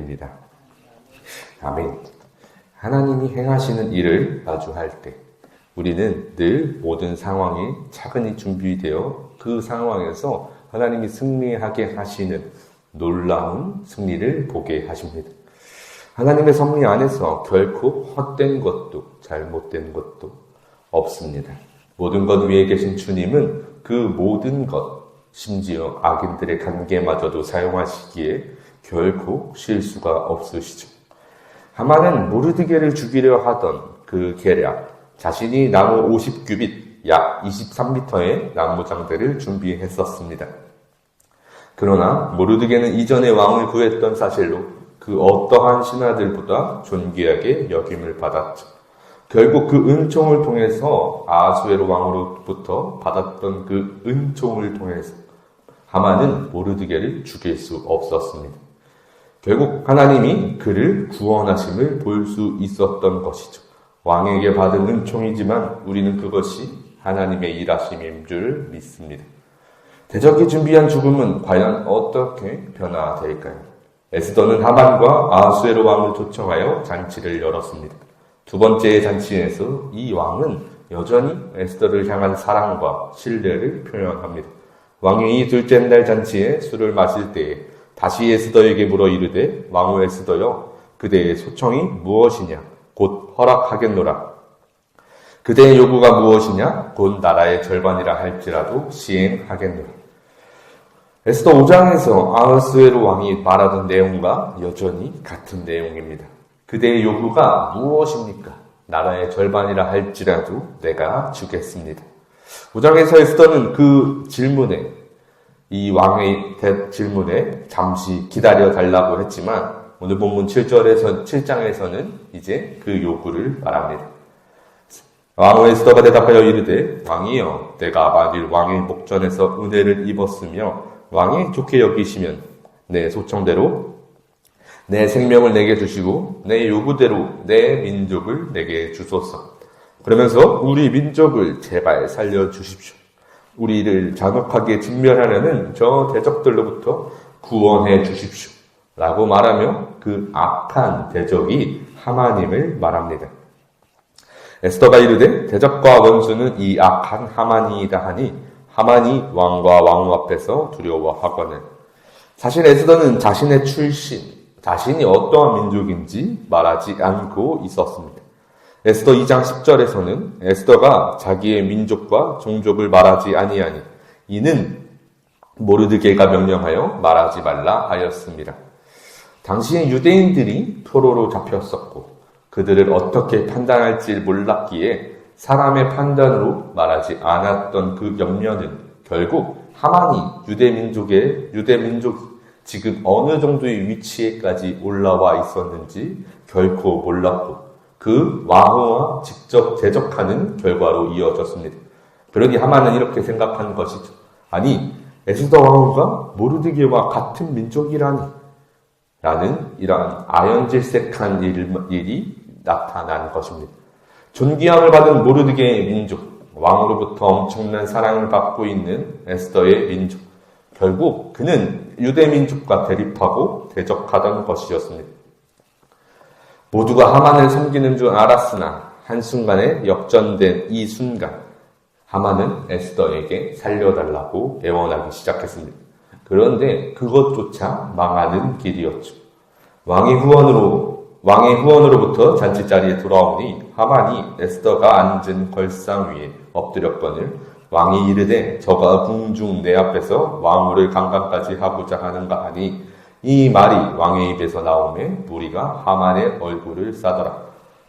입니다. 아멘. 하나님이 행하시는 일을 마주할 때 우리는 늘 모든 상황이 차근히 준비되어 그 상황에서 하나님이 승리하게 하시는 놀라운 승리를 보게 하십니다. 하나님의 섭리 안에서 결코 헛된 것도 잘못된 것도 없습니다. 모든 것 위에 계신 주님은 그 모든 것, 심지어 악인들의 관계마저도 사용하시기에 결코 실수가 없으시죠. 하만은 모르드게를 죽이려 하던 그 계략, 자신이 나무 50규빗, 약 23m의 나무장대를 준비했었습니다. 그러나 모르드게는 이전에 왕을 구했던 사실로 그 어떠한 신하들보다 존귀하게 여김을 받았죠. 결국 그 은총을 통해서 아수에로 왕으로부터 받았던 그 은총을 통해서 하만은 모르드게를 죽일 수 없었습니다. 결국 하나님이 그를 구원하심을 볼 수 있었던 것이죠. 왕에게 받은 은총이지만 우리는 그것이 하나님의 일하심인 줄 믿습니다. 대적이 준비한 죽음은 과연 어떻게 변화될까요? 에스더는 하만과 아수에로 왕을 초청하여 잔치를 열었습니다. 두 번째 잔치에서 이 왕은 여전히 에스더를 향한 사랑과 신뢰를 표현합니다. 왕이 이 둘째 날 잔치에 술을 마실 때에 다시 에스더에게 물어 이르되 왕후 에스더여 그대의 소청이 무엇이냐 곧 허락하겠노라 그대의 요구가 무엇이냐 곧 나라의 절반이라 할지라도 시행하겠노라 에스더 5장에서 아하스웨로 왕이 말하던 내용과 여전히 같은 내용입니다. 그대의 요구가 무엇입니까? 나라의 절반이라 할지라도 내가 주겠습니다. 5장에서 에스더는 그 질문에 이 왕의 질문에 잠시 기다려 달라고 했지만 오늘 본문 7절에서 7장에서는 이제 그 요구를 말합니다. 왕 에스더가 대답하여 이르되 왕이여 내가 만일 왕의 목전에서 은혜를 입었으며 왕이 좋게 여기시면 내 소청대로 내 생명을 내게 주시고 내 요구대로 내 민족을 내게 주소서. 그러면서 우리 민족을 제발 살려 주십시오. 우리를 잔혹하게 진멸하려는 저 대적들로부터 구원해 주십시오. 라고 말하며 그 악한 대적이 하마님을 말합니다. 에스더가 이르되 대적과 원수는 이 악한 하마니이다 하니 하만이 왕과 왕후 앞에서 두려워하거늘. 사실 에스더는 자신의 출신, 자신이 어떠한 민족인지 말하지 않고 있었습니다. 에스더 2장 10절에서는 에스더가 자기의 민족과 종족을 말하지 아니하니 이는 모르드게가 명령하여 말하지 말라 하였습니다. 당시의 유대인들이 포로로 잡혔었고 그들을 어떻게 판단할지 몰랐기에 사람의 판단으로 말하지 않았던 그 염려는 결국 하만이 유대 민족의 유대 민족 지금 어느 정도의 위치에까지 올라와 있었는지 결코 몰랐고 그 왕후와 직접 대적하는 결과로 이어졌습니다. 그러니 하만은 이렇게 생각한 것이죠. 아니 에스더 왕후가 모르드게와 같은 민족이라니 라는 이러한 아연질색한 일이 나타난 것입니다. 존귀함을 받은 모르드게의 민족, 왕으로부터 엄청난 사랑을 받고 있는 에스더의 민족. 결국 그는 유대 민족과 대립하고 대적하던 것이었습니다. 모두가 하만을 섬기는 줄 알았으나 한순간에 역전된 이 순간 하만은 에스더에게 살려달라고 애원하기 시작했습니다. 그런데 그것조차 망하는 길이었죠. 왕의 후원으로 왕의 후원으로부터 잔치 자리에 돌아오니 하만이 에스더가 앉은 걸상 위에 엎드렸거늘 왕이 이르되 저가 궁중 내 앞에서 왕후를 강간까지 하고자 하는가 하니 이 말이 왕의 입에서 나오매 무리가 하만의 얼굴을 싸더라.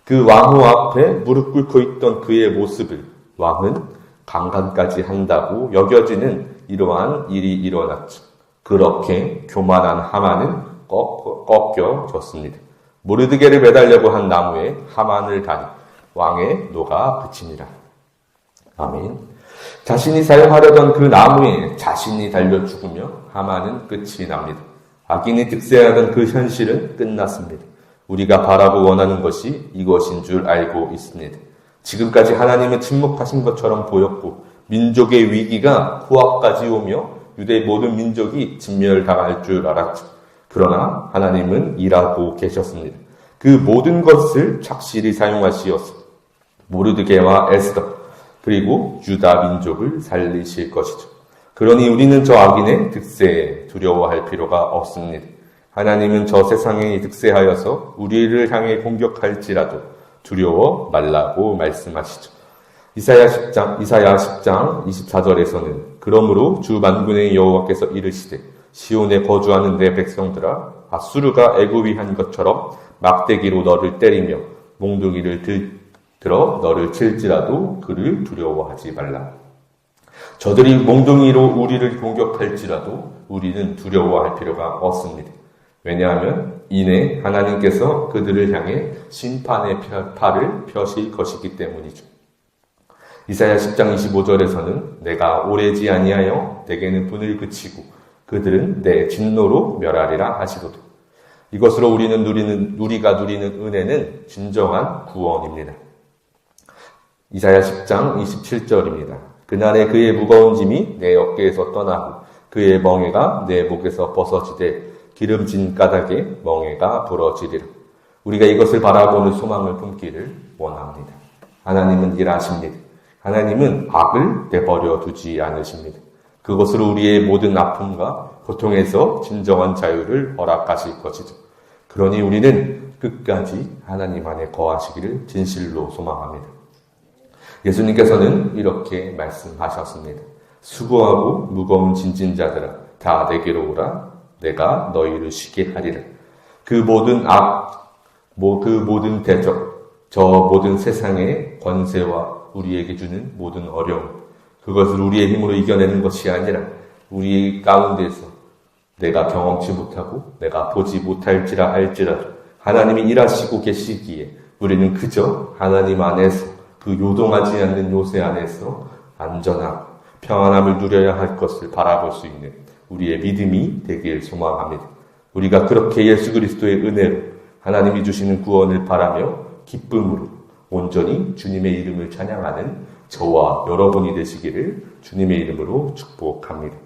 그 왕후 앞에 무릎 꿇고 있던 그의 모습을 왕은 강간까지 한다고 여겨지는 이러한 일이 일어났죠. 그렇게 교만한 하만은 꺾여졌습니다. 모르드게를 매달려고 한 나무에 하만을 다니 왕의 노가 그치니라. 아멘. 자신이 사용하려던 그 나무에 자신이 달려 죽으며 하만은 끝이 납니다. 악인이 득세하던 그 현실은 끝났습니다. 우리가 바라고 원하는 것이 이것인 줄 알고 있습니다. 지금까지 하나님은 침묵하신 것처럼 보였고 민족의 위기가 코앞까지 오며 유대 모든 민족이 진멸당할 줄 알았죠. 그러나 하나님은 일하고 계셨습니다. 그 모든 것을 착실히 사용하시어서 모르드게와 에스더 그리고 유다 민족을 살리실 것이죠. 그러니 우리는 저 악인의 득세에 두려워할 필요가 없습니다. 하나님은 저 세상에 득세하여서 우리를 향해 공격할지라도 두려워 말라고 말씀하시죠. 이사야 10장, 이사야 10장 24절에서는 그러므로 주 만군의 여호와께서 이르시되 시온에 거주하는 내 백성들아 아수르가 애굽이 한 것처럼 막대기로 너를 때리며 몽둥이를 들, 들어 너를 칠지라도 그를 두려워하지 말라. 저들이 몽둥이로 우리를 공격할지라도 우리는 두려워할 필요가 없습니다. 왜냐하면 이내 하나님께서 그들을 향해 심판의 팔을 펴실 것이기 때문이죠. 이사야 10장 25절에서는 내가 오래지 아니하여 내게는 분을 그치고 그들은 내 진노로 멸하리라 하시도다. 이것으로 우리는 누리는 우리가 누리는 은혜는 진정한 구원입니다. 이사야 10장 27절입니다. 그날에 그의 무거운 짐이 내 어깨에서 떠나고 그의 멍에가 내 목에서 벗어지되 기름진 까닭에 멍에가 부러지리라. 우리가 이것을 바라보는 소망을 품기를 원합니다. 하나님은 일하십니다. 하나님은 악을 내버려 두지 않으십니다. 그것으로 우리의 모든 아픔과 고통에서 진정한 자유를 허락하실 것이죠. 그러니 우리는 끝까지 하나님 안에 거하시기를 진실로 소망합니다. 예수님께서는 이렇게 말씀하셨습니다. 수고하고 무거운 진진 자들아 다 내게로 오라 내가 너희를 쉬게 하리라. 그 모든 악, 뭐 그 모든 대적, 저 모든 세상의 권세와 우리에게 주는 모든 어려움, 그것을 우리의 힘으로 이겨내는 것이 아니라 우리 가운데서 내가 경험치 못하고 내가 보지 못할지라 할지라도 하나님이 일하시고 계시기에 우리는 그저 하나님 안에서 그 요동하지 않는 요새 안에서 안전하고 평안함을 누려야 할 것을 바라볼 수 있는 우리의 믿음이 되길 소망합니다. 우리가 그렇게 예수 그리스도의 은혜로 하나님이 주시는 구원을 바라며 기쁨으로 온전히 주님의 이름을 찬양하는 저와 여러분이 되시기를 주님의 이름으로 축복합니다.